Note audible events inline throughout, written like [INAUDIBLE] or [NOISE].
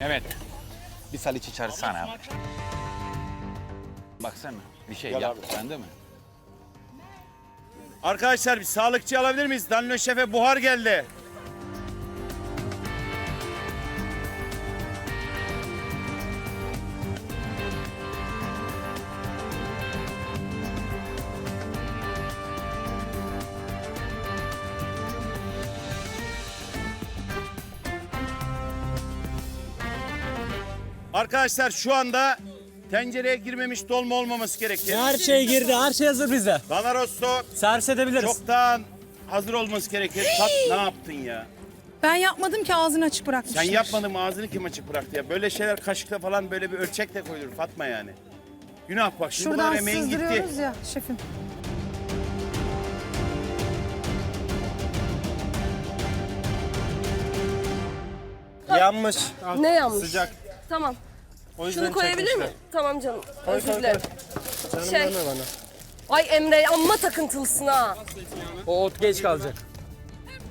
Evet. Bir saliçi çağırsana. Baksana bir şey yap. Sende mi? Arkadaşlar bir sağlıkçı alabilir miyiz? Danilo Şef'e buhar geldi. Arkadaşlar şu anda tencereye girmemiş dolma olmaması gerekir. Her şey girdi, her şey hazır bizde. Dana rosto Servis edebiliriz. çoktan hazır olması gerekir. Tat ne yaptın ya? Ben yapmadım ki ağzını açık bırakmışlar. Sen yapmadın mı ağzını kim açık bıraktı ya? Böyle şeyler kaşıkla falan böyle bir ölçekle koyulur Fatma yani. Günah bak şimdi bu Şuradan kadar emeğin gitti. sızdırıyoruz ya şefim. Yanmış. Ne yanmış? Sıcak. Tamam. O yüzden Şunu koyabilir çekmişler. miyim? Tamam canım. Özür koy, dilerim. Canım Şey- verme bana. Ay Emre amma takıntılısın ha. O ot geç kalacak.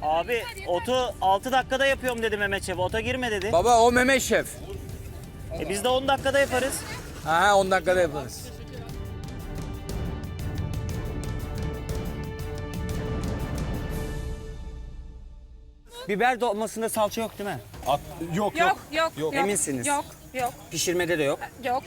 Abi otu 6 dakikada yapıyorum dedi Mehmet Şef. Ota girme dedi. Baba o Mehmet Şef. E biz de 10 dakikada yaparız. Ha 10 dakikada yaparız. Biber dolmasında salça yok değil mi? Yok Yok yok yok. Eminsiniz. Yok yok Pişirmede de yok. yok.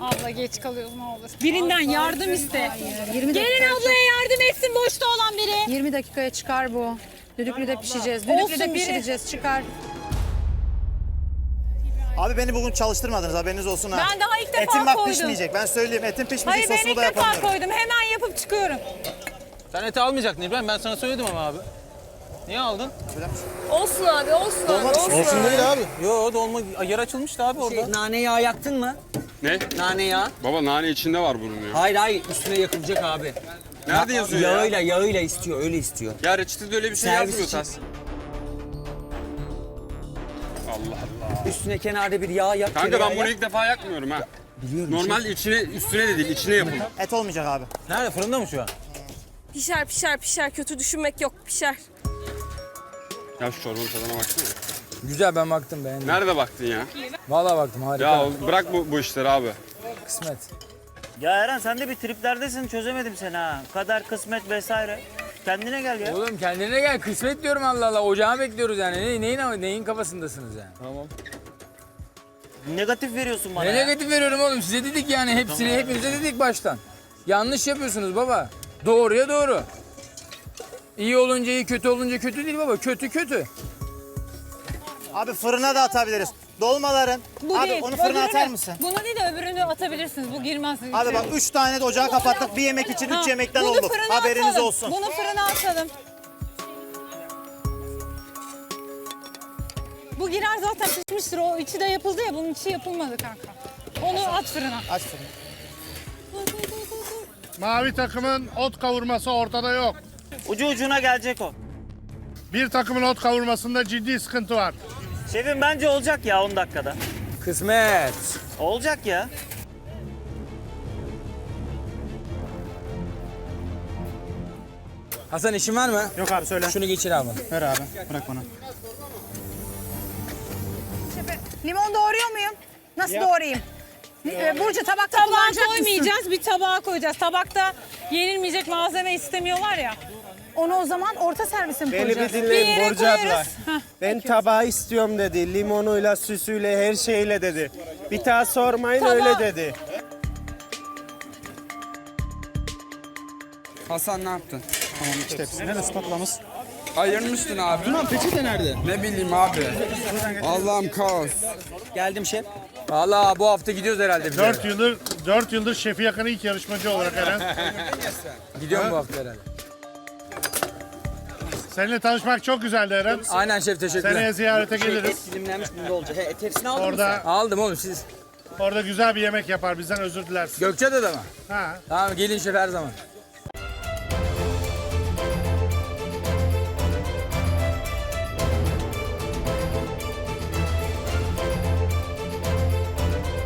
Abla geç kalıyoruz ne olur. Birinden yardım iste. 20 Gelin dakika, ablaya yardım etsin boşta olan biri. 20 dakikaya çıkar bu. Düdüklüde pişeceğiz. Düdüklüde Olsun, biri- pişireceğiz. Çıkar. Abi beni bugün çalıştırmadınız haberiniz olsun ha. Ben daha ilk defa Etim bak koydum. pişmeyecek. Ben söyleyeyim etim pişmeyecek Hayır ben sosunu ilk da defa yapamıyorum. koydum. Hemen yapıp çıkıyorum. Sen eti almayacaktın İbrahim ben sana söyledim ama abi. Niye aldın? Olsun abi olsun abi olsun, abi. abi. Yo dolma yer açılmıştı abi orada. Şey, nane yağı yaktın mı? Ne? Nane yağı. Baba nane içinde var bunun ya. Hayır hayır üstüne yakılacak abi. Nerede yazıyor ya? Yağıyla yağıyla istiyor öyle istiyor. Ya reçetede öyle bir şey Servis yazmıyor için. tas. Allah Allah. Üstüne kenarda bir yağ yak. Kanka tereyağı ben bunu yak. ilk defa yakmıyorum ha. Biliyorum. Normal içine üstüne de değil içine yapın. Et olmayacak abi. Nerede fırında mı şu an? Pişer pişer pişer kötü düşünmek yok pişer. Ya şu çorbanın tadına baksana. Güzel ben baktım beğendim. Nerede baktın ya? Vallahi baktım harika. Ya bırak bu, bu işleri abi. Kısmet. Ya Eren sen de bir triplerdesin çözemedim seni ha. Kader kısmet vesaire. Kendine gel ya. Oğlum kendine gel kısmet diyorum Allah Allah. Ocağı bekliyoruz yani. Ne, neyin, ama- neyin kafasındasınız yani? Tamam. Negatif veriyorsun bana Ne ya. negatif veriyorum oğlum size dedik yani hepsini hepinize dedik baştan. Yanlış yapıyorsunuz baba. Doğruya doğru. İyi olunca iyi kötü olunca kötü değil baba. Kötü kötü. Abi fırına da atabiliriz. Dolmaların. Bu abi değil. onu fırına öbürünü- atar mısın? Bunu değil de öbürünü atabilirsiniz. Bu girmez. Abi bak 3 tane de ocağı kapattık. Bir yemek için 3 Ha, yemekten bunu fırına Haberiniz atalım. olsun. Bunu fırına atalım. Bu girer zaten pişmiştir. O içi de yapıldı ya. Bunun içi yapılmadı kanka. Onu at fırına. Aç fırını. Mavi takımın ot kavurması ortada yok. Ucu ucuna gelecek o. Bir takımın ot kavurmasında ciddi sıkıntı var. Şefim bence olacak ya 10 dakikada. Kısmet. Olacak ya. Hasan işin var mı? Yok abi söyle. Şunu geçir abi. Ver abi. Bırak bana. Limon doğruyor muyum? Nasıl doğrayayım? Ee, Burcu tabakta Tabağa kullanacak mısın? koymayacağız. Bir tabağa koyacağız. Tabakta yenilmeyecek malzeme istemiyorlar ya. Onu o zaman orta servise mi Beni bir koyacağız? Dinleyin yere Burcu abla. koyarız. Ben tabağı istiyorum dedi. Limonuyla, süsüyle, her şeyle dedi. Bir daha sormayın Tabağı- öyle dedi. Hasan ne yaptın? Nerede spatulamız? Ayırmıştın abi. Tamam peçete nerede? Ne bileyim abi. Allah'ım kaos. Geldim şef. Vallahi bu hafta gidiyoruz herhalde biz. 4 yıldır 4 yıldır şefi yakın ilk yarışmacı olarak Eren. [LAUGHS] Gidiyorum bu hafta herhalde. Seninle tanışmak çok güzeldi Eren. Aynen şef teşekkürler. Seneye ziyarete geliriz. Dilimlenmiş bunda olacak. He, tepsini aldın mı Orada Aldım oğlum siz. orada güzel bir yemek yapar. Bizden özür dilersin. Gökçeada'da mı? Ha. Tamam gelin şef her zaman.